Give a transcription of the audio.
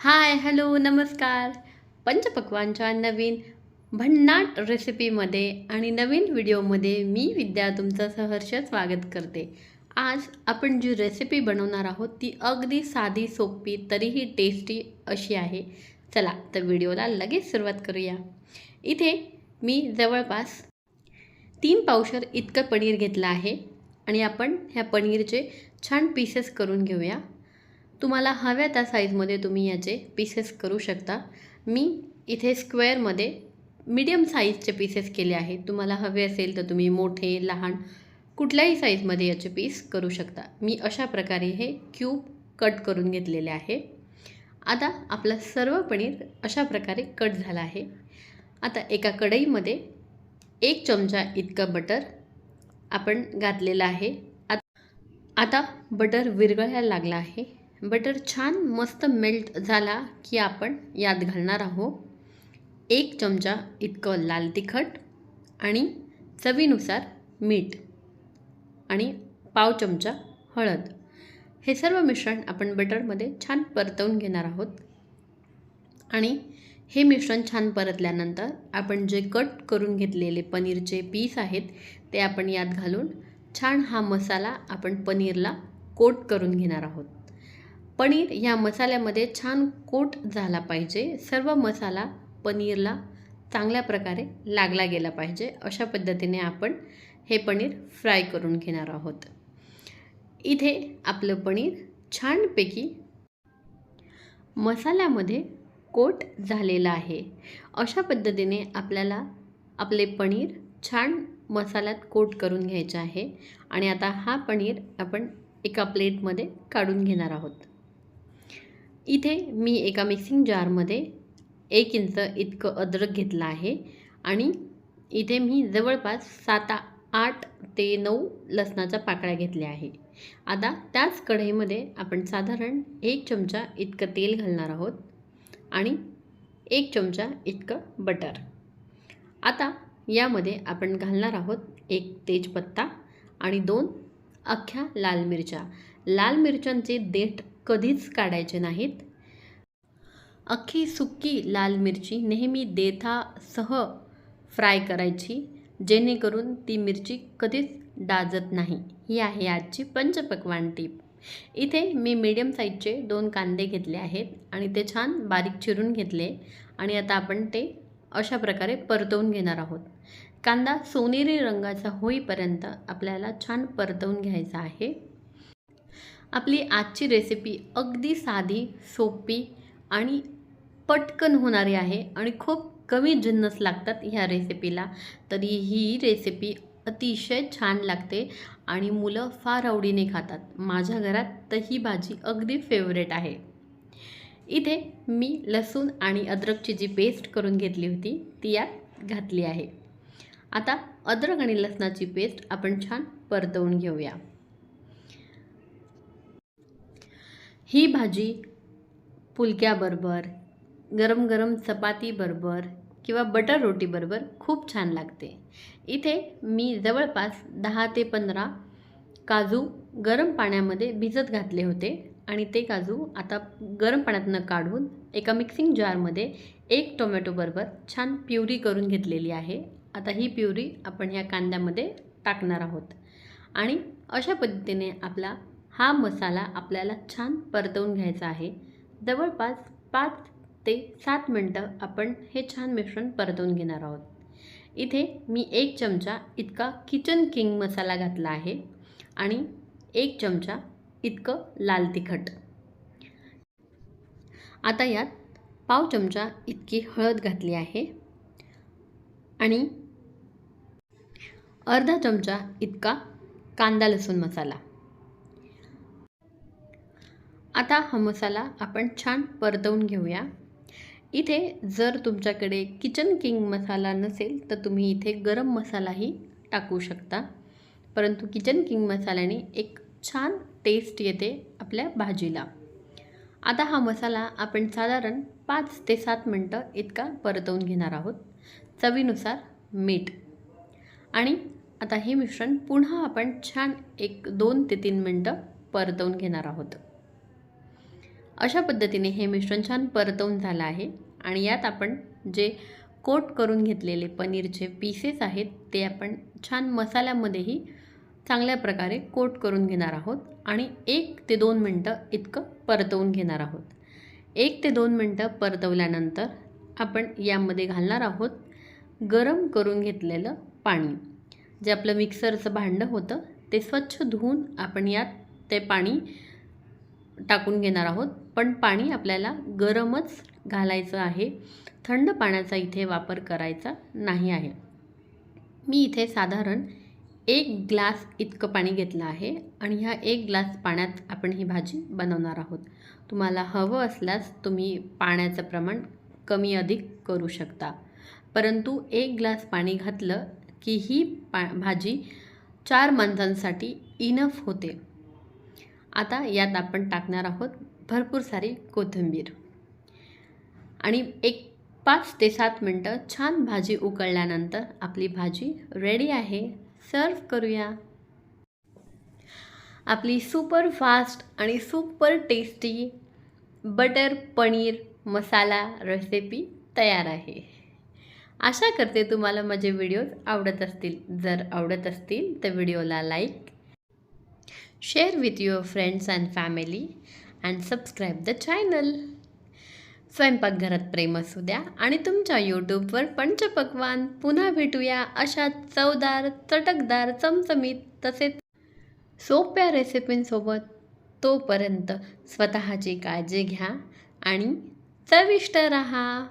Hi hello नमस्कार. पंचपक्वानच्या नवीन भन्नाट रेसिपीमध्ये आणि नवीन व्हिडिओमध्ये मी विद्या तुमचं सहर्ष स्वागत करते. आज आपण जी रेसिपी बनवणार आहोत ती अगदी साधी सोपी तरीही टेस्टी अशी आहे. चला तर व्हिडिओला लगेच सुरुवात करूया. इथे मी जवळपास तीन पावशर इतकं पनीर घेतलं आहे आणि आपण ह्या पनीरचे छान पीसेस करून घेऊया. तुम्हाला हव्या त्या साईजमध्ये तुम्ही याचे पीसेस करू शकता. मी इथे स्क्वेअरमध्ये मीडियम साईजचे पीसेस केले आहेत. तुम्हाला हवे असेल तर तुम्ही मोठे लहान कुठल्याही साईजमध्ये याचे पीस करू शकता. मी अशा प्रकारे हे क्यूब कट करून घेतलेले आहे. आता आपलं सर्व पनीर अशा प्रकारे कट झाला आहे. आता एका कढईमध्ये एक चमचा इतकं बटर आपण घातलेलं आहे. आत- आता बटर विरघळायला लागला आहे. बटर छान मस्त मेल्ट झाला की आपण यात घालणार आहोत. एक चमचा इतकं लाल तिखट आणि चवीनुसार मीठ आणि पाव चमचा हळद. हे सर्व मिश्रण आपण बटरमध्ये छान परतवून घेणार आहोत. आणि हे मिश्रण छान परतल्यानंतर आपण जे कट करून घेतलेले पनीरचे पीस आहेत ते आपण यात घालून छान हा मसाला आपण पनीरला कोट करून घेणार आहोत. पनीर या मसाल्यामध्ये छान कोट झाला पाहिजे. सर्व मसाला पनीरला चांगल्या प्रकारे लागला गेला पाहिजे. अशा पद्धतीने आपण हे पनीर फ्राय करून घेणार आहोत. इथे आपलं पनीर छानपैकी मसाल्यामध्ये कोट झालेला आहे. अशा पद्धतीने आपल्याला आपले पनीर छान मसाल्यात कोट करून घ्यायचे आहे. आणि आता हा पनीर आपण एका प्लेटमध्ये काढून घेणार आहोत. इथे मी एका मिक्सिंग जारमध्ये एक इंच इतकं अद्रक घेतलं आहे आणि इथे मी जवळपास सात आठ ते नऊ लसणाच्या पाकळ्या घेतल्या आहे. आता त्याच कढईमध्ये आपण साधारण एक चमचा इतकं तेल घालणार आहोत आणि एक चमचा इतकं बटर आता यामध्ये आपण घालणार आहोत एक तेजपत्ता आणि दोन अख्ख्या लाल मिरच्या. लाल मिरच्यांचे देठ कधीच काढायचे नाहीत. अख्खी सुक्की लाल मिरची नेहमी देठासह फ्राय करायची जेणेकरून ती मिरची कधीच डाजत नाही. ही आहे आजची पंचपक्वान टीप. इथे मी मीडियम साईजचे दोन कांदे घेतले आहेत आणि ते छान बारीक चिरून घेतले आणि आता आपण ते अशा प्रकारे परतवून घेणार आहोत. कांदा सोनेरी रंगाचा होईपर्यंत आपल्याला छान परतवून घ्यायचा आहे. आपली आजची रेसिपी अगदी साधी सोपी आणि पटकन होणारी आहे आणि खूप कमी जिन्नस लागतात ह्या रेसिपीला तरी ही रेसिपी अतिशय छान लागते आणि मुलं फार आवडीने खातात. माझ्या घरात तर ही भाजी अगदी फेवरेट आहे. इथे मी लसूण आणि अद्रकची जी पेस्ट करून घेतली होती ती यात घातली आहे. आता अद्रक आणि लसणाची पेस्ट आपण छान परतवून घेऊया. ही भाजी पुलक्याबरोबर गरम गरम चपातीबरोबर किंवा बटर रोटीबरोबर खूप छान लागते. इथे मी जवळपास दहा ते पंधरा काजू गरम पाण्यामध्ये भिजत घातले होते आणि ते काजू आता गरम पाण्यातनं काढून एका मिक्सिंग जारमध्ये एक टोमॅटोबरोबर छान प्युरी करून घेतलेली आहे. आता ही प्युरी आपण ह्या कांद्यामध्ये टाकणार आहोत. आणि अशा पद्धतीने आपला हा मसाला आपल्याला छान परतवून घ्यायचा आहे. जवळपास पाच ते सात मिनटं आपण हे छान मिश्रण परतवून घेणार आहोत. इथे मी एक चमचा इतका किचन किंग मसाला घातला आहे आणि एक चमचा इतकं लाल तिखट. आता यात पाव चमचा इतकी हळद घातली आहे आणि अर्धा चमचा इतका कांदा लसूण मसाला. आता हा मसाला आपण छान परतवून घेऊया. इथे जर तुमच्याकडे किचन किंग मसाला नसेल तर तुम्ही इथे गरम मसालाही टाकू शकता. परंतु किचन किंग मसाल्याने एक छान टेस्ट येते आपल्या भाजीला. आता हा मसाला आपण साधारण पाच ते सात मिनटं इतका परतवून घेणार आहोत. चवीनुसार मीठ. आणि आता हे मिश्रण पुन्हा आपण छान एक दोन ते तीन मिनटं परतवून घेणार आहोत. अशा पद्धतीने हे मिश्रण छान परतवून झालं आहे. आणि यात आपण जे कोट करून घेतलेले पनीरचे पीसेस आहेत ते आपण छान मसाल्यामध्येही चांगल्या प्रकारे कोट करून घेणार आहोत. आणि एक ते दोन मिनटं इतकं परतवून घेणार आहोत. एक ते दोन मिनटं परतवल्यानंतर आपण यामध्ये घालणार आहोत गरम करून घेतलेलं पाणी. जे आपलं मिक्सरचं भांडं होतं ते स्वच्छ धुवून आपण यात ते पाणी टाकून घेणार आहोत. पण पाणी आपल्याला गरमच घालायचं आहे. थंड पाण्याचा इथे वापर करायचा नाही आहे. मी इथे साधारण एक ग्लास इतकं पाणी घेतलं आहे आणि ह्या एक ग्लास पाण्यात आपण ही भाजी बनवणार आहोत. तुम्हाला हवं असल्यास तुम्ही पाण्याचं प्रमाण कमी अधिक करू शकता. परंतु एक ग्लास पाणी घातलं की ही पा भाजी चार माणसांसाठी इनफ होते. आता यात आपण टाकणार आहोत भरपूर सारी कोथिंबीर. आणि एक पाच ते सात मिनटं छान भाजी उकळल्यानंतर आपली भाजी रेडी आहे. सर्व करूया. आपली सुपर फास्ट आणि super tasty butter paneer masala recipe तयार आहे. आशा करते तुम्हाला माझे व्हिडिओज आवडत असतील. जर आवडत असतील तर व्हिडिओला like share with your friends and family and subscribe the channel. स्वयंपाकघरात प्रेम असू द्या आणि तुमच्या यूट्यूबवर पंचपक्वान पुन्हा भेटूया अशा चवदार चटकदार चमचमीत तसेच सोप्या रेसिपींसोबत तोपर्यंत स्वतःची काळजी घ्या आणि चविष्ट रहा